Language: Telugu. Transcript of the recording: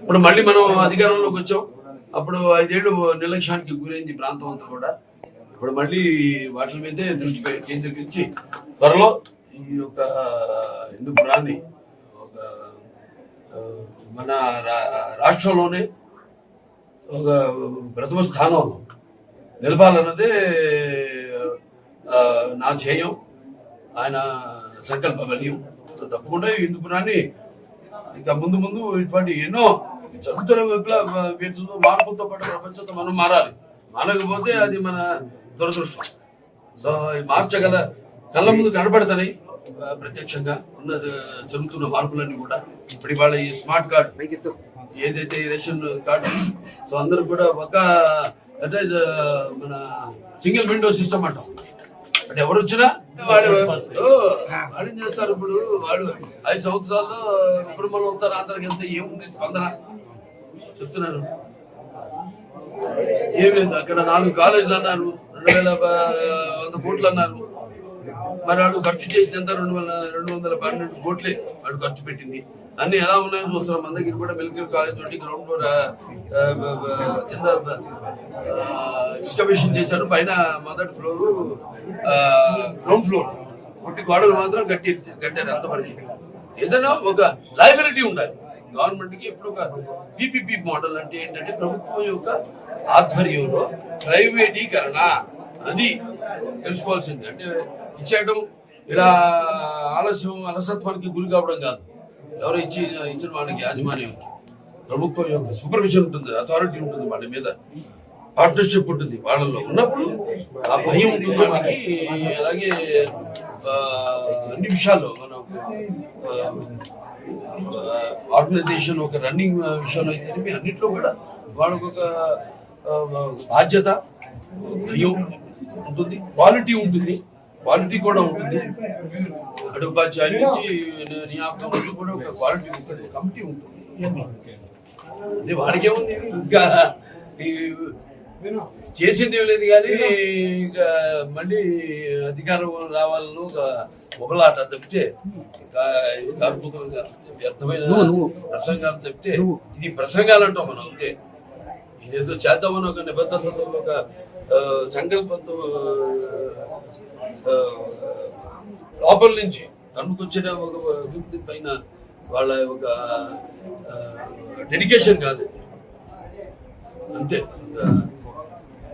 ఇప్పుడు మళ్ళీ మనం అధికారంలోకి వచ్చాం. అప్పుడు ఐదేళ్ళు నిర్లక్ష్యానికి గురైంది ప్రాంతం అంతా కూడా. ఇప్పుడు మళ్ళీ వాటి మీదే దృష్టి కేంద్రీకరించి త్వరలో ఈ యొక్క హిందూపురాన్ని ఒక మన రా- రాష్ట్రంలోనే ఒక ప్రథమ స్థానంలో నిలపాలన్నదే నా ధ్యేయం. ఆయన సంకల్ప బలీయం. తప్పకుండా ఈ హిందూపురాన్ని ఇక ముందు ముందు ఇటువంటి ఎన్నో జరుగుతున్న విప్లవ వీటితో మార్పులతో పాటు ప్రపంచంతో మనం మారాలి. మారకపోతే అది మన దురదృష్టం. సో మార్చగల కళ్ళ ముందు కనబడతాయి ప్రత్యక్షంగా ఉన్న జరుగుతున్న మార్పులన్నీ కూడా. ఇప్పుడు ఇవాళ ఈ స్మార్ట్ కార్డ్ ఏదైతే రేషన్ కార్డు సో అందరూ కూడా ఒక అంటే మన సింగిల్ విండో సిస్టమ్ అంటాం. అంటే ఎవరు వచ్చినా వాడు వాడు ఏం చేస్తారు ఇప్పుడు? వాడు ఐదు సంవత్సరాల్లో ఇప్పుడు మనం వస్తారు ఉత్తరాంధ్రకి వెళ్తే ఏముంది? స్పందన చెప్తున్నారు. ఏం లేదు అక్కడ నాలుగు కాలేజీలు అన్నారు రెండు వేల వంద కోట్లు అన్నారు. మరి వాడు ఖర్చు చేసినంత రెండు వేల రెండు వందల పన్నెండు కోట్లే వాడు ఖర్చు పెట్టింది. అన్ని ఎలా ఉన్నాయని చూస్తున్నాం. మన దగ్గర కూడా మిలిటరీ కాలేజ్ తోటి గ్రౌండ్ ఫ్లోర్ కింద ఎక్స్కవేషన్ చేశారు. పైన మొదటి ఫ్లోర్ గ్రౌండ్ ఫ్లోర్. పుట్టి గోడలు మాత్రం కట్టి కట్టారు అంతవరకు. ఏదైనా ఒక లయబిలిటీ ఉండాలి. గవర్నమెంట్కి ఎప్పుడు ఒక పీపీపీ మోడల్ అంటే ఏంటంటే ప్రభుత్వం యొక్క ఆధ్వర్యంలో ప్రైవేటీకరణ. అది తెలుసుకోవాల్సింది. అంటే ఇచ్చేయడం ఇలా ఆలస్యం అలసత్వానికి గురి కావడం కాదు. ఎవరు ఇచ్చి ఇచ్చిన వాళ్ళకి యాజమాన్యం ప్రభుత్వం యొక్క సూపర్విజన్ ఉంటుంది అథారిటీ ఉంటుంది వాళ్ళ మీద. పార్ట్నర్షిప్ ఉంటుంది. వాళ్ళలో ఉన్నప్పుడు ఆ భయం ఉంటుంది వాళ్ళకి. అలాగే అన్ని విషయాల్లో మనం ఆర్గనైజేషన్ ఒక రన్నింగ్ విషయంలో అయితే అన్నిట్లో కూడా వాళ్ళకు ఒక బాధ్యత భయం ఉంటుంది. క్వాలిటీ ఉంటుంది. క్వాలిటీ కూడా ఉంటుంది. అటు ఉపాధ్యాయుల నుంచి నియామకం కూడా ఒక క్వాలిటీ ఉంటుంది. కమిటీ ఉంటుంది. అదే వాడికే ఉంది. ఇంకా ఈ చేసింది లేదు కానీ ఇక మళ్ళీ అధికారం రావాలను ఒక ఒకలాట తప్పితే కార్మికులుగా వ్యర్థమైన ప్రసంగాలు తప్పితే ఇది ప్రసంగాలు అంటాం మనం అంతే. ఇదేదో చేద్దామని ఒక నిబద్ధతతో ఒక సంకల్పంతో లోపల నుంచి తనుకొచ్చిన ఒక వ్యక్తి పైన వాళ్ళ ఒక డెడికేషన్ కాదు. అంతే.